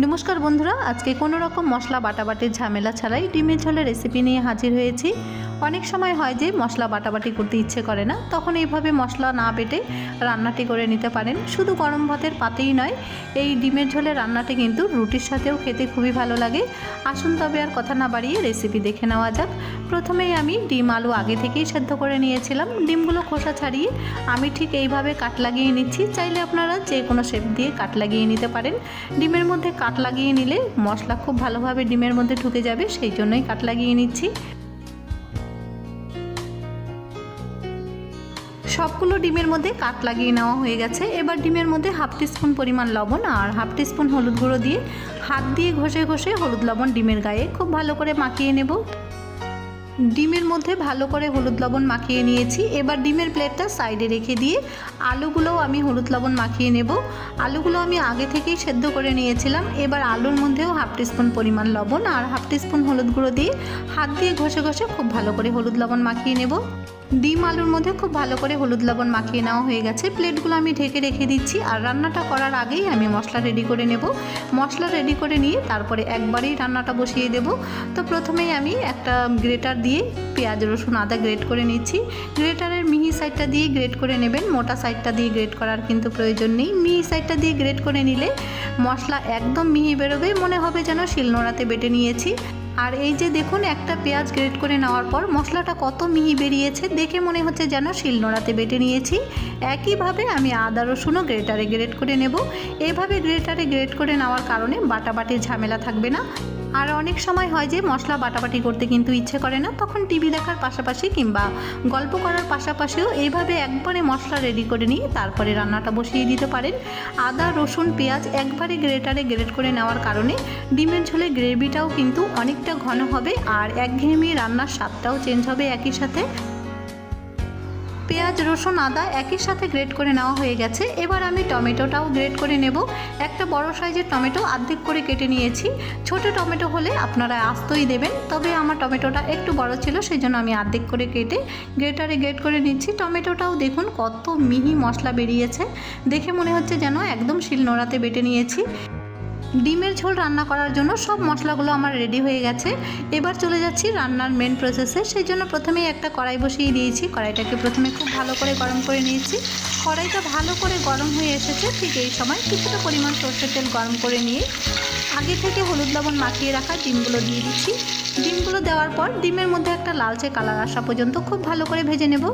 নমস্কার বন্ধুরা, আজকে কোনো রকম মশলা বাটাবাটির ঝামেলা ছাড়াই ডিমের ঝোলের রেসিপি নিয়ে হাজির হয়েছি। অনেক সময় হয় যে মশলা বাটাবাটি করতে ইচ্ছে করে না, তখন এইভাবে মশলা না বেটে রান্নাটি করে নিতে পারেন। শুধু গরম ভাতের পাতেই নয়, এই ডিমের ঝোলের রান্নাটি কিন্তু রুটির সাথেও খেতে খুবই ভালো লাগে। আসুন তবে আর কথা না বাড়িয়ে রেসিপি দেখে নেওয়া যাক। প্রথমেই আমি ডিম আলু আগে থেকেই সেদ্ধ করে নিয়েছিলাম। ডিমগুলো খোসা ছাড়িয়ে আমি ঠিক এইভাবে কাট লাগিয়ে নিচ্ছি। চাইলে আপনারা যে কোনো শেপ দিয়ে কাট লাগিয়ে নিতে পারেন। ডিমের মধ্যে কাট লাগিয়ে নিলে মশলা খুব ভালোভাবে ডিমের মধ্যে ঢুকে যাবে, সেই জন্যই কাট লাগিয়ে নিচ্ছি। সবগুলো ডিমের মধ্যে কাট লাগিয়ে নেওয়া হয়ে গেছে। এবার ডিমের মধ্যে হাফ টিস্পুন পরিমাণ লবণ আর হাফ টিস্পুন হলুদ গুঁড়ো দিয়ে হাত দিয়ে ঘষে ঘষে হলুদ লবণ ডিমের গায়ে খুব ভালো করে মাখিয়ে নেব। ডিমের মধ্যে ভালো করে হলুদ লবণ মাখিয়ে নিয়েছি। এবার ডিমের প্লেটটা সাইডে রেখে দিয়ে আলুগুলোও আমি হলুদ লবণ মাখিয়ে নেব। আলুগুলো আমি আগে থেকেই সেদ্ধ করে নিয়েছিলাম। এবার আলুর মধ্যেও হাফ টিস্পুন পরিমাণ লবণ আর হাফ টিস্পুন হলুদ গুঁড়ো দিয়ে হাত দিয়ে ঘষে ঘষে খুব ভালো করে হলুদ লবণ মাখিয়ে নেব। ডিম আলুর মধ্যে খুব ভালো করে হলুদ লবণ মাখিয়ে নেওয়া হয়ে গেছে। প্লেটগুলো আমি ঢেকে রেখে দিচ্ছি আর রান্নাটা করার আগেই আমি মশলা রেডি করে নেব। মশলা রেডি করে নিয়ে তারপরে একবারেই রান্নাটা বসিয়ে দেব। তো প্রথমেই আমি একটা গ্রেটার দিয়ে পেঁয়াজ, রসুন, আদা গ্রেট করে নিচ্ছি। গ্রেটারের মিহি সাইডটা দিয়ে গ্রেট করে নেবেন। মোটা সাইডটা দিয়ে গ্রেট করার কিন্তু প্রয়োজন নেই। মিহি সাইডটা দিয়ে গ্রেট করে নিলে মশলা একদম মিহি বেরোবে। মনে হবে যেন শিলনোড়াতে বেটে নিয়েছি। আর এই যে দেখুন, একটা পেঁয়াজ গ্রেট করে নেওয়ার পর মশলাটা কত মিহি বেরিয়েছে, দেখে মনে হচ্ছে যেন শিলনোড়াতে বেটে নিয়েছি। একইভাবে আমি আদা, রসুনও গ্রেটারে গ্রেট করে নেব। এভাবে গ্রেটারে গ্রেট করে নেওয়ার কারণে বাটাবাটির ঝামেলা থাকবে না। আর অনেক সময় হয় যে, মশলা বাটাবাটি করতে কিন্তু ইচ্ছে করে না, তখন টিভি দেখার পাশাপাশি কিংবা গল্প করার পাশাপাশিও এইভাবে একবারে মশলা রেডি করে নিয়ে তারপরে রান্নাটা বসিয়ে দিতে পারেন। আদা, রসুন, পেঁয়াজ একবারে গ্রেটারে গ্রেট করে নেওয়ার কারণে ডিমের ঝোলে গ্রেভিটাও কিন্তু অনেকটা ঘন হবে আর একঘেয়েমি রান্নার স্বাদটাও চেঞ্জ হবে একই সাথে। পেঁয়াজ, রসুন, আদা একই সাথে গ্রেট করে নেওয়া হয়ে গেছে। এবার আমি টমেটোটাও গ্রেট করে নেব। একটা বড় সাইজের টমেটো অর্ধেক করে কেটে নিয়েছি। ছোট টমেটো হলে আপনারা আস্তই দেবেন, তবে আমার টমেটোটা একটু বড় ছিল সেই জন্য আমি অর্ধেক করে কেটে গ্রেটারে গ্রেট করে নিচ্ছি। টমেটোটাও দেখুন কত মিহি মশলা বেরিয়েছে। দেখে মনে হচ্ছে যেন একদম শিলনোড়াতে বেটে নিয়েছি। ডিমের ঝোল রান্না করার জন্য সব মশলাগুলো আমার রেডি হয়ে গেছে। এবার চলে যাচ্ছি রান্নার মেন প্রসেসে সেই জন্য প্রথমেই একটা কড়াই বসিয়ে দিয়েছি। কড়াইটাকে প্রথমে খুব ভালো করে গরম করে নিয়েছি। কড়াইটা ভালো করে গরম হয়ে এসেছে ঠিক এই সময় কিছুটা পরিমাণ সর্ষের তেল গরম করে নিয়ে আগে থেকে হলুদ লবণ মাখিয়ে রাখা ডিমগুলো দিয়ে দিচ্ছি। ডিমগুলো দেওয়ার পর ডিমের মধ্যে একটা লালচে কালার আসা পর্যন্ত খুব ভালো করে ভেজে নেব।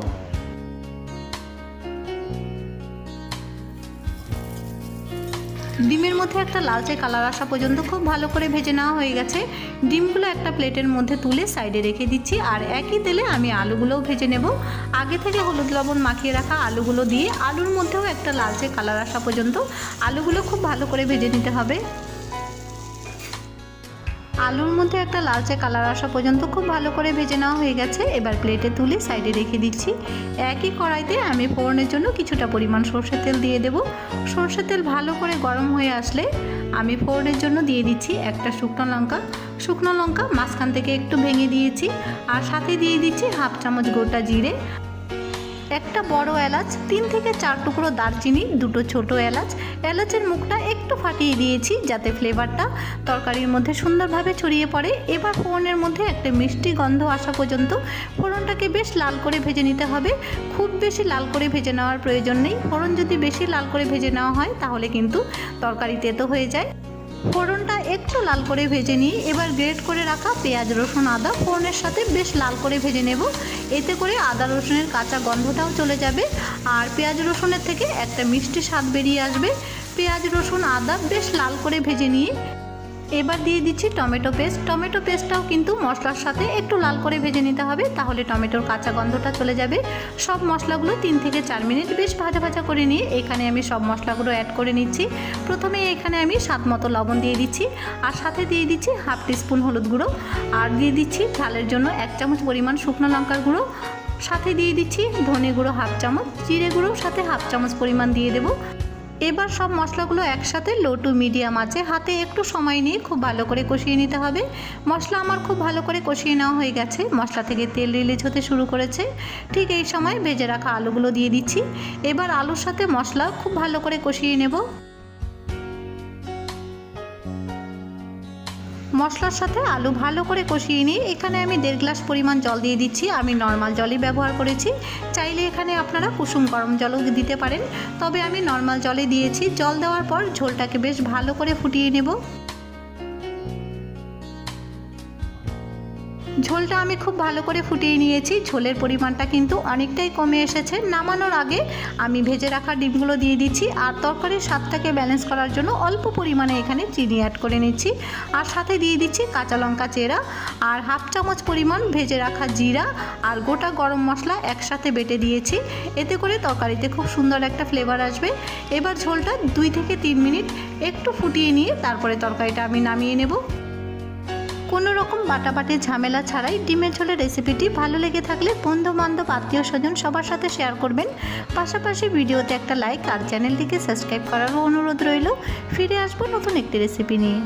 ডিমের মধ্যে একটা লালচে কালার আসা পর্যন্ত খুব ভালো করে ভেজে নেওয়া হয়ে গেছে। ডিমগুলো একটা প্লেটের মধ্যে তুলে সাইডে রেখে দিচ্ছি আর একই তেলে আমি আলুগুলোও ভেজে নেব। আগে থেকে হলুদ লবণ মাখিয়ে রাখা আলুগুলো দিয়ে আলুর মধ্যেও একটা লালচে কালার আসা পর্যন্ত আলুগুলো খুব ভালো করে ভেজে নিতে হবে। আলুর মধ্যে একটা লালচে কালার আসা পর্যন্ত খুব ভালো করে ভেজে নেওয়া হয়ে গেছে। এবার প্লেটে তুলে সাইডে রেখে দিচ্ছি। একই কড়াইতে আমি ফোড়নের জন্য কিছুটা পরিমাণ সর্ষের তেল দিয়ে দেব। সর্ষের তেল ভালো করে গরম হয়ে আসলে আমি ফোড়নের জন্য দিয়ে দিচ্ছি একটা শুকনো লঙ্কা। শুকনো লঙ্কা মাঝখান থেকে একটু ভেঙে দিয়েছি। আর সাথে দিয়ে দিচ্ছি হাফ চামচ গোটা জিরে। একটা বড় এলাচ, তিন থেকে চার টুকরো দারচিনি, দুটো ছোট এলাচ। এলাচের মুখটা একটু ফাটিয়ে দিয়েছি যাতে ফ্লেভারটা তরকারির মধ্যে সুন্দরভাবে ছড়িয়ে পড়ে। এবার ফোড়নের মধ্যে একটা মিষ্টি গন্ধ আসা পর্যন্ত ফোড়নটাকে বেশ লাল করে ভেজে নিতে হবে। খুব বেশি লাল করে ভেজে নেওয়ার প্রয়োজন নেই। ফোড়ন যদি বেশি লাল করে ভেজে নেওয়া হয়, তাহলে কিন্তু তরকারি তেতো হয়ে যায়। ফোড়নটা একটু লাল করে ভেজে নিয়ে এবার গ্রেট করে রাখা পেঁয়াজ, রসুন, আদা ফোড়নের সাথে বেশ লাল করে ভেজে নেব। এতে করে আদা, রসুনের কাঁচা গন্ধটাও চলে যাবে। আর পেঁয়াজ, রসুনের থেকে একটা মিষ্টি স্বাদ বেরিয়ে আসবে। পেঁয়াজ, রসুন, আদা বেশ লাল করে ভেজে নিয়ে এবার দিয়ে দিচ্ছি টমেটো পেস্ট। টমেটো পেস্টটাও কিন্তু মশলার সাথে একটু লাল করে ভেজে নিতে হবে, তাহলে টমেটোর কাঁচা গন্ধটা চলে যাবে। সব মশলাগুলো তিন থেকে চার মিনিট বেশ ভাজা ভাজা করে নিয়ে এখানে আমি সব মশলাগুলো অ্যাড করে নিচ্ছি। প্রথমে এখানে আমি স্বাদ মতো লবণ দিয়ে দিচ্ছি, আর সাথে দিয়ে দিচ্ছি হাফ টিস্পুন হলুদ গুঁড়ো, আর দিয়ে দিচ্ছি ঝালের জন্য এক চামচ পরিমাণ শুকনো লঙ্কার গুঁড়ো। সাথে দিয়ে দিচ্ছি ধনে গুঁড়ো হাফ চামচ, জিরে গুঁড়ো সাথে হাফ চামচ পরিমাণ দিয়ে দেবো। এবার সব মশলাগুলো একসাথে লো টু মিডিয়াম আছে। হাতে একটু সময় নিয়ে খুব ভালো করে কষিয়ে নিতে হবে। মশলা আমার খুব ভালো করে কষিয়ে নেওয়া হয়ে গেছে। মশলা থেকে তেল রিলিজ হতে শুরু করেছে। ঠিক এই সময় ভেজে রাখা আলুগুলো দিয়ে দিচ্ছি। এবার আলুর সাথে মশলা খুব ভালো করে কষিয়ে নেব। মশলার সাথে আলু ভালো করে কষিয়ে নিয়ে এখানে আমি দেড় গ্লাস পরিমাণ জল দিয়ে দিচ্ছি। আমি নর্মাল জলই ব্যবহার করেছি। চাইলে এখানে আপনারা কুসুম গরম জলও দিতে পারেন। তবে আমি নর্মাল জলে দিয়েছি। জল দেওয়ার পর ঝোলটাকে বেশ ভালো করে ফুটিয়ে নেব। ঝোলটা আমি খুব ভালো করে ফুটিয়ে নিয়েছি। ঝোলের পরিমাণটা কিন্তু অনেকটাই কমে এসেছে। নামানোর আগে আমি ভেজে রাখা ডিমগুলো দিয়ে দিচ্ছি আর তরকারির স্বাদটাকে ব্যালেন্স করার জন্য অল্প পরিমাণে এখানে চিনি অ্যাড করে নিচ্ছি। আর সাথে দিয়ে দিচ্ছি কাঁচা লঙ্কা চেরা আর হাফ চামচ পরিমাণ ভেজে রাখা জিরা আর গোটা গরম মশলা একসাথে বেটে দিয়েছি। এতে করে তরকারিতে খুব সুন্দর একটা ফ্লেভার আসবে। এবার ঝোলটা দুই থেকে তিন মিনিট একটু ফুটিয়ে নিয়ে তারপরে তরকারিটা আমি নামিয়ে নেব। কোনো রকম বাটাবাটি ঝামেলা ছাড়াই ডিমের ঝোলের রেসিপিটি ভালো লেগে থাকলে বন্ধু বান্ধব আত্মীয় স্বজন সবার সাথে শেয়ার করবেন। পাশাপাশি ভিডিওতে একটা লাইক আর চ্যানেলটিকে সাবস্ক্রাইব করারও অনুরোধ রইল। ফিরে আসব নতুন একটি রেসিপি নিয়ে।